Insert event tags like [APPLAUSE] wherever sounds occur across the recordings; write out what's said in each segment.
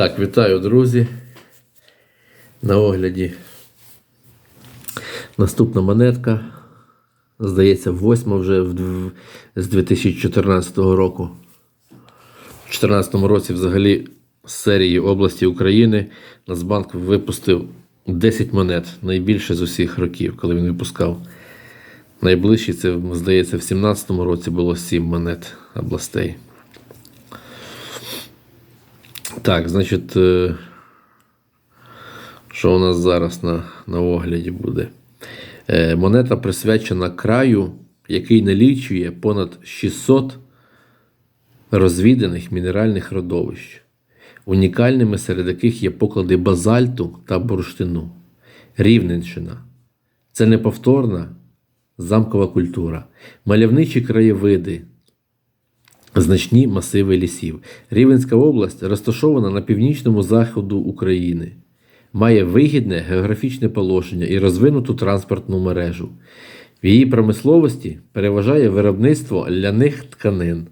Так, вітаю, друзі. На огляді наступна монетка. Здається, восьма вже з 2014 року. У 2014 році взагалі з серії області України Нацбанк випустив 10 монет, найбільше з усіх років, коли він випускав. Найближчий це, здається, в 2017 році було 7 монет областей. Так, значить, е, що у нас зараз на, на огляді буде? Е, Монета присвячена краю, який налічує понад 600 розвіданих мінеральних родовищ, унікальними серед яких є поклади базальту та бурштину. Рівненщина. Це неповторна замкова культура, мальовничі краєвиди, значні масиви лісів. Рівенська область розташована на північному заходу України, має вигідне географічне положення і розвинуту транспортну мережу. В її промисловості переважає виробництво ляних тканин,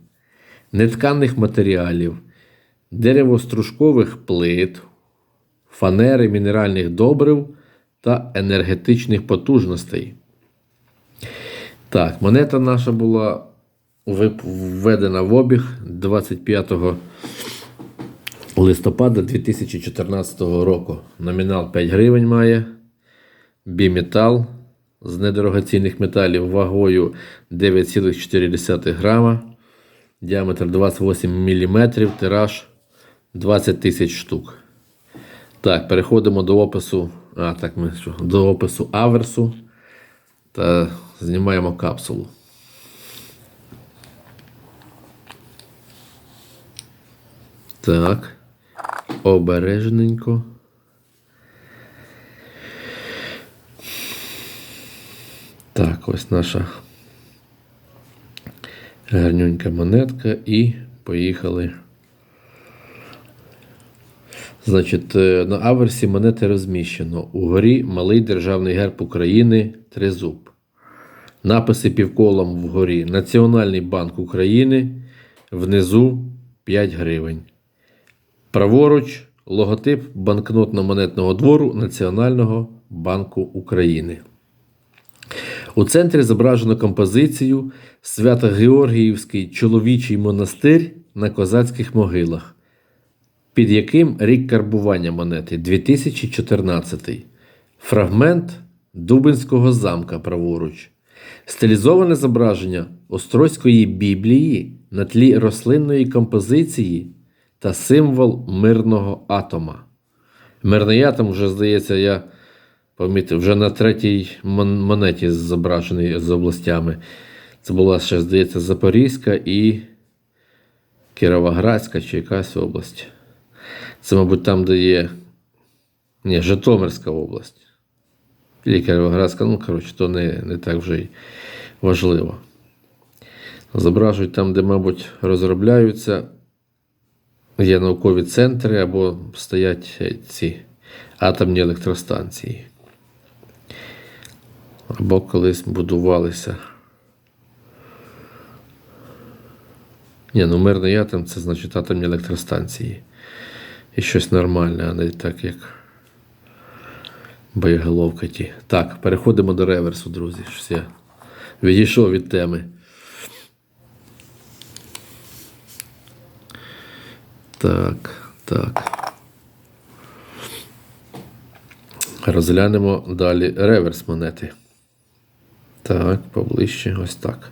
нетканих матеріалів, деревостружкових плит, фанери мінеральних добрив та енергетичних потужностей. Так, монета наша була введена в обіг 25 листопада 2014 року. Номінал 5 гривень має. Біметал з недорогоцінних металів вагою 9,4 грама. Діаметр 28 мм, тираж 20 тисяч штук. Так, переходимо до опису. А, так, ми до опису аверсу та знімаємо капсулу. Так. Обережненько. Так, ось наша гарнюнька монетка і поїхали. Значить, е, на аверсі монети розміщено. Угорі малий державний герб України Тризуб. Написи півколом вгорі. Національний банк України. Внизу 5 гривень. Праворуч логотип банкнотно-монетного двору Національного банку України. У центрі зображено композицію Свято-Георгіївський чоловічий монастир на козацьких могилах, під яким рік карбування монети 2014. Фрагмент Дубинського замка праворуч. Стилізоване зображення Острозької Біблії на тлі рослинної композиції та символ мирного атома. Мирний атом вже, здається, я помітив, вже на третій монеті зображений з областями. Це була ще, здається, Запорізька і Кіровоградська чи якась область. Це, мабуть, там, де є. Ні, Житомирська область. І Кіровоградська, ну, коротше, то не, не так вже й важливо. Зображують там, де, мабуть, розробляються, є наукові центри або стоять ці атомні електростанції. Або колись будувалися. Ні, ну мирний атом це значить атомні електростанції. І щось нормальне, а не так, як боєголовка ті. Так, переходимо до реверсу, друзі. Щось я відійшов від теми. Так, так. Розглянемо далі реверс монети. Так, поближче, ось так.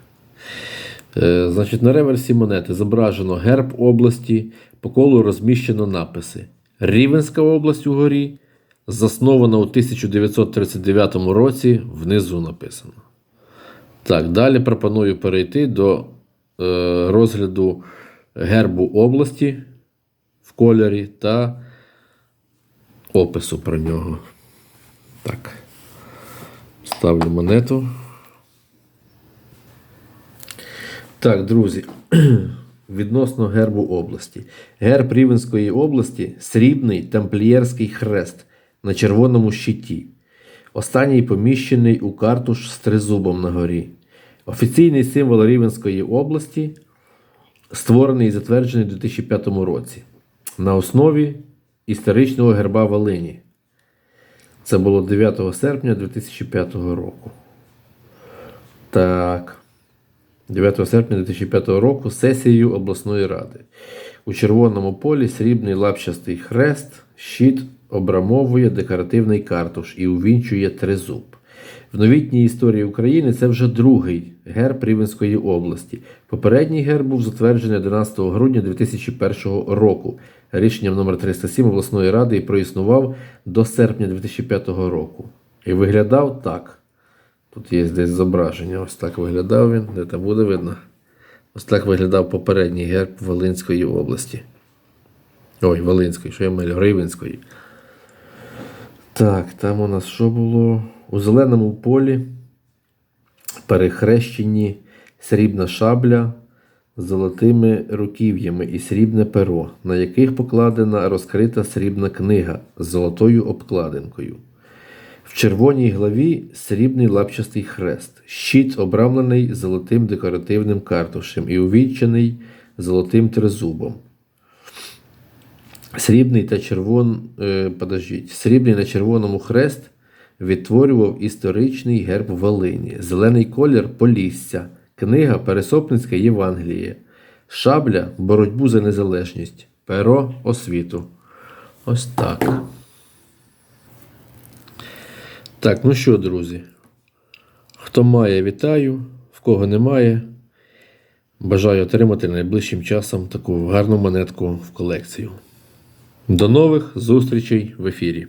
Е, значить, на реверсі монети зображено герб області, по колу розміщено написи. Рівенська область угорі, заснована у 1939 році, внизу написано. Так, далі пропоную перейти до е, розгляду гербу області в кольорі та опису про нього. Так. Ставлю монету. Так, друзі, [CLEARS THROAT] відносно гербу області. Герб Рівенської області срібний тамплієрський хрест на червоному щиті. Останній поміщений у картуш з тризубом на горі. Офіційний символ Рівенської області створений і затверджений у 2005 році. На основі історичного герба Волині. Це було 9 серпня 2005 року. Так. 9 серпня 2005 року сесією обласної ради. У червоному полі срібний лапчастий хрест, щит обрамовує декоративний картуш і увінчує тризуб. В новітній історії України це вже другий герб Рівенської області. Попередній герб був затверджений 11 грудня 2001 року рішенням номер 307 обласної ради і проіснував до серпня 2005 року. І виглядав так. Тут є десь зображення. Ось так виглядав він. Де там буде видно? Ось так виглядав попередній герб Волинської області. Ой, Волинської, що я милю, Рівенської. Так, там у нас що було? У зеленому полі перехрещені срібна шабля з золотими руків'ями і срібне перо, на яких покладена розкрита срібна книга з золотою обкладинкою. В червоній главі срібний лапчастий хрест, щит обрамлений золотим декоративним картушем і увінчений золотим тризубом. Срібний та червон, е, подождіть, срібний на червоному хрест відтворював історичний герб Волині, зелений колір Полісся, книга Пересопницьке Євангеліє, шабля боротьбу за незалежність, перо освіту. Ось так. Так, ну що, друзі? Хто має, вітаю, в кого немає. Бажаю отримати найближчим часом таку гарну монетку в колекцію. До нових зустрічей в ефірі.